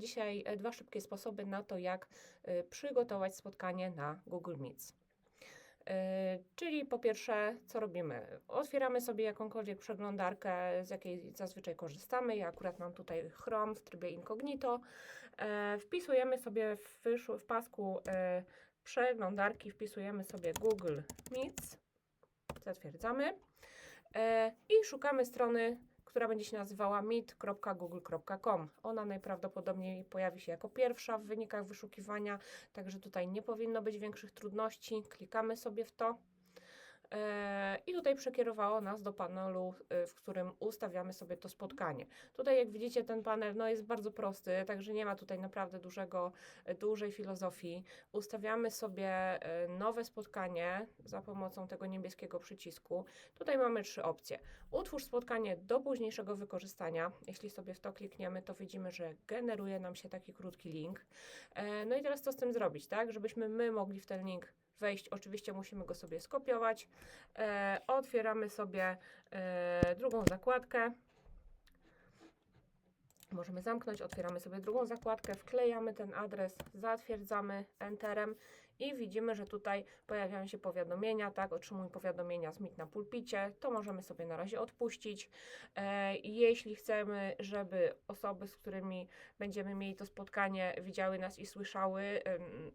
Dzisiaj e, dwa szybkie sposoby na to, jak e, przygotować spotkanie na Google Meets. E, Czyli po pierwsze, co robimy? Otwieramy sobie jakąkolwiek przeglądarkę, z jakiej zazwyczaj korzystamy. Ja akurat mam tutaj Chrome w trybie incognito. Wpisujemy sobie w, w pasku przeglądarki, wpisujemy sobie Google Meets. Zatwierdzamy. I szukamy strony która będzie się nazywała meet.google.com. Ona najprawdopodobniej pojawi się jako pierwsza w wynikach wyszukiwania, także tutaj nie powinno być większych trudności. Klikamy sobie w to. E, I tutaj przekierowało nas do panelu, e, w którym ustawiamy sobie to spotkanie. Tutaj, jak widzicie, ten panel no, jest bardzo prosty, także nie ma tutaj naprawdę dużego, e, dużej filozofii. Ustawiamy sobie nowe spotkanie za pomocą tego niebieskiego przycisku. Tutaj mamy trzy opcje. Utwórz spotkanie do późniejszego wykorzystania. Jeśli sobie w to klikniemy, to widzimy, że generuje nam się taki krótki link. No i teraz co z tym zrobić, tak? Żebyśmy my mogli w ten link wejść, oczywiście musimy go sobie skopiować. E, Otwieramy sobie e, drugą zakładkę. Możemy zamknąć, otwieramy sobie drugą zakładkę, wklejamy ten adres, zatwierdzamy Enterem i widzimy, że tutaj pojawiają się powiadomienia, tak, otrzymuj powiadomienia z na pulpicie, to możemy sobie na razie odpuścić. E, jeśli chcemy, żeby osoby, z którymi będziemy mieli to spotkanie, widziały nas i słyszały, em,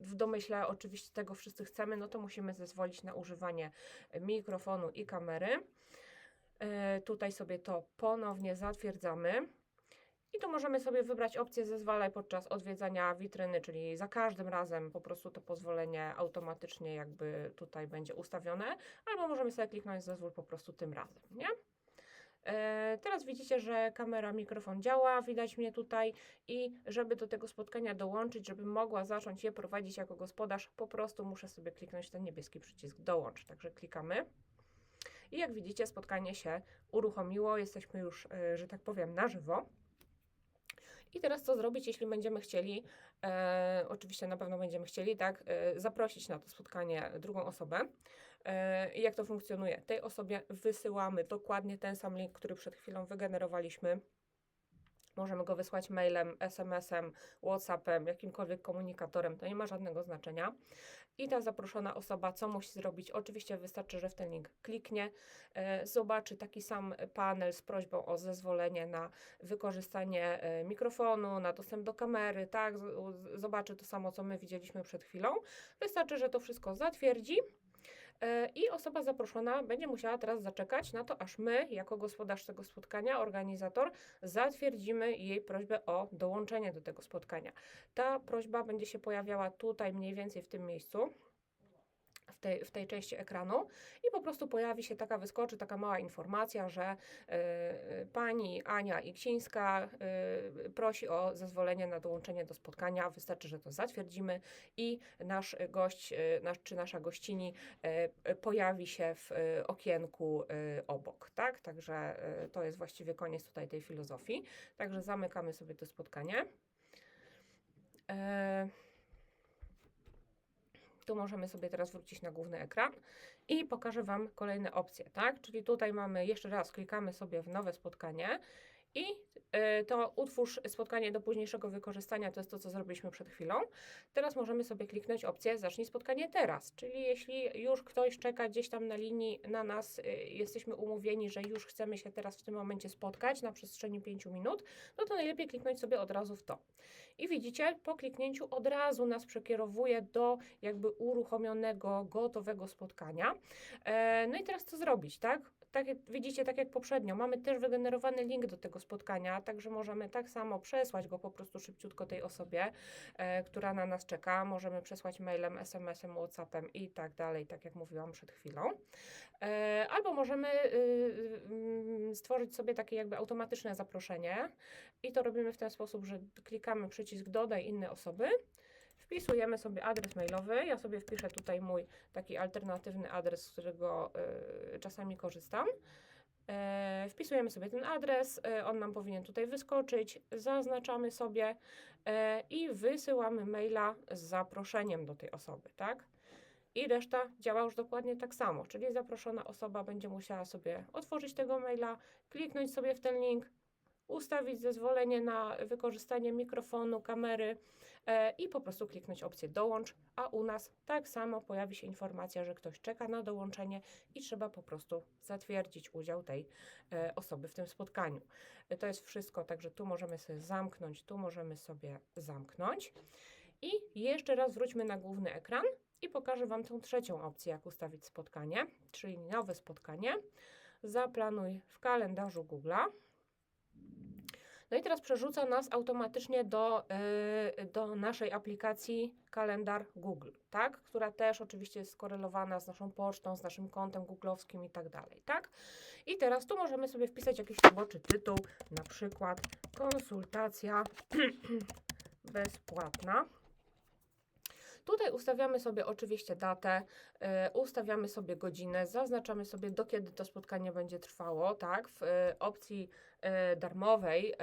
w domyśle oczywiście tego wszyscy chcemy, no to musimy zezwolić na używanie mikrofonu i kamery. E, tutaj sobie to ponownie zatwierdzamy. I tu możemy sobie wybrać opcję zezwalaj podczas odwiedzania witryny, czyli za każdym razem po prostu to pozwolenie automatycznie jakby tutaj będzie ustawione, albo możemy sobie kliknąć zezwól po prostu tym razem, nie? E, Teraz widzicie, że kamera, mikrofon działa, widać mnie tutaj i żeby do tego spotkania dołączyć, żeby mogła zacząć je prowadzić jako gospodarz, po prostu muszę sobie kliknąć ten niebieski przycisk dołącz, także klikamy. I jak widzicie, spotkanie się uruchomiło, jesteśmy już, e, że tak powiem, na żywo. I teraz co zrobić, jeśli będziemy chcieli, e, oczywiście na pewno będziemy chcieli, tak, e, zaprosić na to spotkanie drugą osobę. E, jak to funkcjonuje? Tej osobie wysyłamy dokładnie ten sam link, który przed chwilą wygenerowaliśmy. Możemy go wysłać mailem, SMS-em, WhatsAppem, jakimkolwiek komunikatorem, to nie ma żadnego znaczenia. I ta zaproszona osoba, co musi zrobić? Oczywiście wystarczy, że w ten link kliknie, e, zobaczy taki sam panel z prośbą o zezwolenie na wykorzystanie e, mikrofonu, na dostęp do kamery, tak? Zobaczy to samo, co my widzieliśmy przed chwilą. Wystarczy, że to wszystko zatwierdzi. E, I osoba zaproszona będzie musiała teraz zaczekać na to, aż my, jako gospodarz tego spotkania, organizator, zatwierdzimy jej prośbę o dołączenie do tego spotkania. Ta prośba będzie się pojawiała tutaj, mniej więcej w tym miejscu. W tej, w tej części ekranu i po prostu pojawi się taka, wyskoczy taka mała informacja, że y, pani Ania Iksińska y, prosi o zezwolenie na dołączenie do spotkania. Wystarczy, że to zatwierdzimy i nasz gość, y, nasz, czy nasza gościni y, pojawi się w y, okienku y, obok, tak? Także y, to jest właściwie koniec tutaj tej filozofii. Także zamykamy sobie to spotkanie. E, tu możemy sobie teraz wrócić na główny ekran i pokażę Wam kolejne opcje, tak? Czyli tutaj mamy, jeszcze raz klikamy sobie w nowe spotkanie i y, to utwórz spotkanie do późniejszego wykorzystania, to jest to, co zrobiliśmy przed chwilą. Teraz możemy sobie kliknąć opcję zacznij spotkanie teraz, czyli jeśli już ktoś czeka gdzieś tam na linii na nas, y, jesteśmy umówieni, że już chcemy się teraz w tym momencie spotkać na przestrzeni 5 minut, no to najlepiej kliknąć sobie od razu w to. I widzicie, po kliknięciu od razu nas przekierowuje do jakby uruchomionego, gotowego spotkania. E, no i teraz co zrobić, tak? Tak jak widzicie, tak jak poprzednio, mamy też wygenerowany link do tego spotkania, także możemy tak samo przesłać go po prostu szybciutko tej osobie, e, która na nas czeka. Możemy przesłać mailem, SMS-em, WhatsAppem i tak dalej, tak jak mówiłam przed chwilą. E, albo możemy y, y, stworzyć sobie takie jakby automatyczne zaproszenie i to robimy w ten sposób, że klikamy przycisk dodaj inne osoby, wpisujemy sobie adres mailowy, ja sobie wpiszę tutaj mój taki alternatywny adres, z którego y, czasami korzystam. E, wpisujemy sobie ten adres, e, on nam powinien tutaj wyskoczyć, zaznaczamy sobie e, i wysyłamy maila z zaproszeniem do tej osoby, tak? I reszta działa już dokładnie tak samo, czyli zaproszona osoba będzie musiała sobie otworzyć tego maila, kliknąć sobie w ten link, ustawić zezwolenie na wykorzystanie mikrofonu, kamery e, i po prostu kliknąć opcję dołącz, a u nas tak samo pojawi się informacja, że ktoś czeka na dołączenie i trzeba po prostu zatwierdzić udział tej e, osoby w tym spotkaniu. To jest wszystko, także tu możemy sobie zamknąć, tu możemy sobie zamknąć. I jeszcze raz wróćmy na główny ekran i pokażę Wam tą trzecią opcję, jak ustawić spotkanie, czyli nowe spotkanie. Zaplanuj w kalendarzu Google'a. No i teraz przerzuca nas automatycznie do, yy, do naszej aplikacji kalendar Google, tak? Która też oczywiście jest skorelowana z naszą pocztą, z naszym kontem googlowskim i tak dalej, tak? I teraz tu możemy sobie wpisać jakiś roboczy tytuł, na przykład konsultacja bezpłatna. Tutaj ustawiamy sobie oczywiście datę, y, ustawiamy sobie godzinę, zaznaczamy sobie do kiedy to spotkanie będzie trwało, tak? W y, opcji y, darmowej,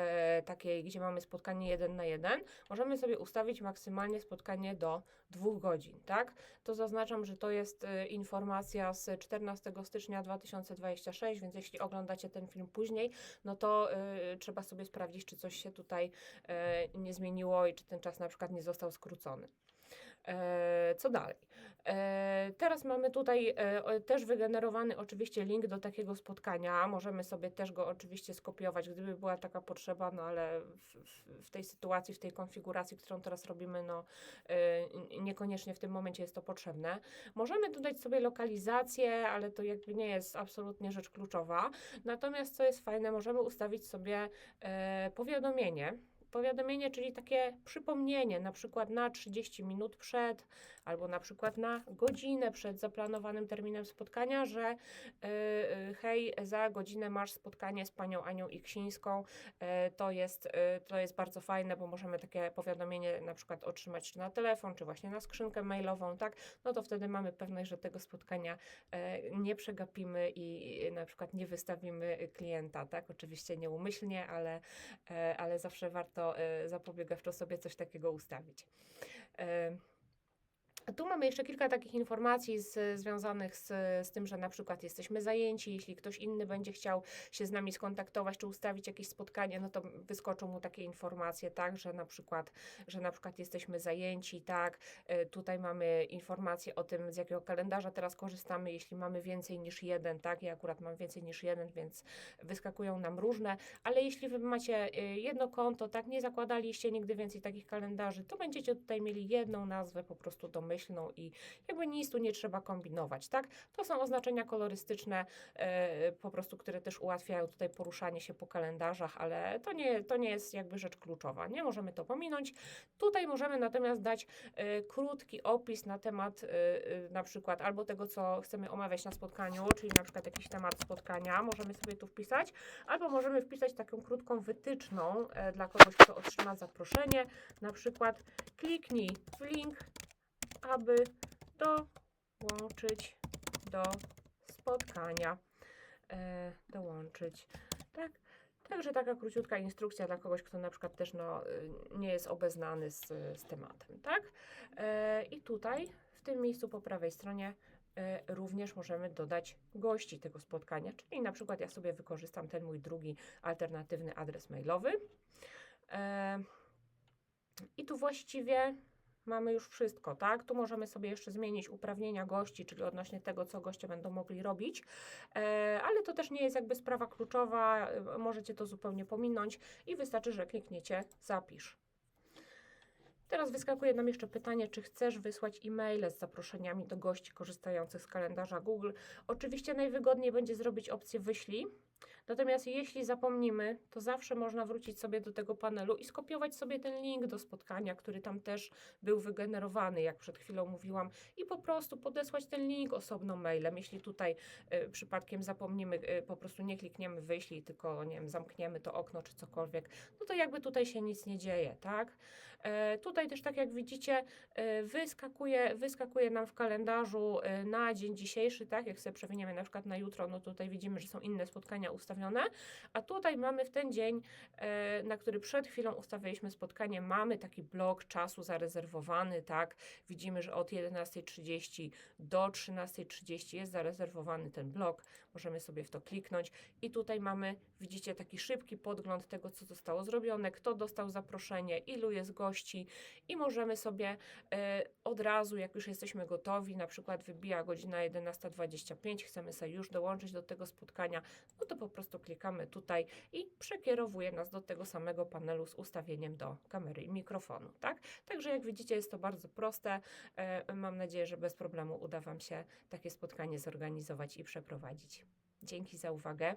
takiej gdzie mamy spotkanie 1 na 1, możemy sobie ustawić maksymalnie spotkanie do 2 godzin, tak? To zaznaczam, że to jest informacja z 14 stycznia 2026, więc jeśli oglądacie ten film później, no to trzeba sobie sprawdzić, czy coś się tutaj nie zmieniło i czy ten czas na przykład nie został skrócony. E, Co dalej? E, Teraz mamy tutaj e, też wygenerowany oczywiście link do takiego spotkania. Możemy sobie też go oczywiście skopiować, gdyby była taka potrzeba, no ale w, w- tej sytuacji, w tej konfiguracji, którą teraz robimy, no niekoniecznie w tym momencie jest to potrzebne. Możemy dodać sobie lokalizację, ale to jakby nie jest absolutnie rzecz kluczowa. Natomiast co jest fajne, możemy ustawić sobie powiadomienie. Powiadomienie, czyli takie przypomnienie, na przykład na 30 minut przed, albo na przykład na godzinę przed zaplanowanym terminem spotkania, że y, y, hej, za godzinę masz spotkanie z panią Anią Iksińską. Y, to, jest, y, to jest bardzo fajne, bo możemy takie powiadomienie na przykład otrzymać czy na telefon, czy właśnie na skrzynkę mailową, tak? No to wtedy mamy pewność, że tego spotkania e, nie przegapimy i i na przykład nie wystawimy klienta, tak? Oczywiście nieumyślnie, ale, e, ale zawsze warto e, zapobiegawczo sobie coś takiego ustawić. Tu mamy jeszcze kilka takich informacji z, związanych z, z tym, że na przykład jesteśmy zajęci, jeśli ktoś inny będzie chciał się z nami skontaktować czy ustawić jakieś spotkanie, no to wyskoczą mu takie informacje, tak, że na przykład, że na przykład jesteśmy zajęci, tak, E, tutaj mamy informacje o tym, z jakiego kalendarza teraz korzystamy, jeśli mamy więcej niż jeden, tak, ja akurat mam więcej niż jeden, więc wyskakują nam różne, ale jeśli wy macie e, jedno konto, tak, nie zakładaliście nigdy więcej takich kalendarzy, to będziecie tutaj mieli jedną nazwę po prostu domyślną i jakby nic tu nie trzeba kombinować, tak? To są oznaczenia kolorystyczne, e, po prostu, które też ułatwiają tutaj poruszanie się po kalendarzach, ale to nie, to nie jest jakby rzecz kluczowa, nie? Możemy to pominąć. Tutaj możemy natomiast dać e, krótki opis na temat e, na przykład albo tego, co chcemy omawiać na spotkaniu, czyli na przykład jakiś temat spotkania, możemy sobie tu wpisać, albo możemy wpisać taką krótką wytyczną e, dla kogoś, kto otrzyma zaproszenie, na przykład kliknij w link, aby dołączyć do spotkania. E, dołączyć, tak? Także taka króciutka instrukcja dla kogoś, kto na przykład też no, y, nie jest obeznany z, z tematem, tak? E, I tutaj, w tym miejscu po prawej stronie, e, również możemy dodać gości tego spotkania, czyli na przykład ja sobie wykorzystam ten mój drugi alternatywny adres mailowy. E, I tu właściwie mamy już wszystko, tak? Tu możemy sobie jeszcze zmienić uprawnienia gości, czyli odnośnie tego, co goście będą mogli robić, e, ale to też nie jest jakby sprawa kluczowa, e, możecie to zupełnie pominąć i wystarczy, że klikniecie zapisz. Teraz wyskakuje nam jeszcze pytanie, czy chcesz wysłać e-maile z zaproszeniami do gości korzystających z kalendarza Google. Oczywiście najwygodniej będzie zrobić opcję wyślij. Natomiast jeśli zapomnimy, to zawsze można wrócić sobie do tego panelu i skopiować sobie ten link do spotkania, który tam też był wygenerowany, jak przed chwilą mówiłam, i po prostu podesłać ten link osobno mailem. Jeśli tutaj y, przypadkiem zapomnimy, y, po prostu nie klikniemy wyślij, tylko nie wiem, zamkniemy to okno czy cokolwiek, no to jakby tutaj się nic nie dzieje, tak? E, tutaj też, tak jak widzicie, e, wyskakuje, wyskakuje nam w kalendarzu e, na dzień dzisiejszy, tak? Jak sobie przewiniemy na przykład na jutro, no tutaj widzimy, że są inne spotkania ustawione, a tutaj mamy w ten dzień, e, na który przed chwilą ustawiliśmy spotkanie, mamy taki blok czasu zarezerwowany, tak? Widzimy, że od 11.30 do 13.30 jest zarezerwowany ten blok. możemy sobie w to kliknąć i tutaj mamy, widzicie, taki szybki podgląd tego, co zostało zrobione, kto dostał zaproszenie, ilu jest gości i możemy sobie e, od razu, jak już jesteśmy gotowi, na przykład wybija godzina 11.25, chcemy sobie już dołączyć do tego spotkania, no to po prostu klikamy tutaj i przekierowuje nas do tego samego panelu z ustawieniem do kamery i mikrofonu, tak? Także jak widzicie jest to bardzo proste. E, Mam nadzieję, że bez problemu uda Wam się takie spotkanie zorganizować i przeprowadzić. Dzięki za uwagę.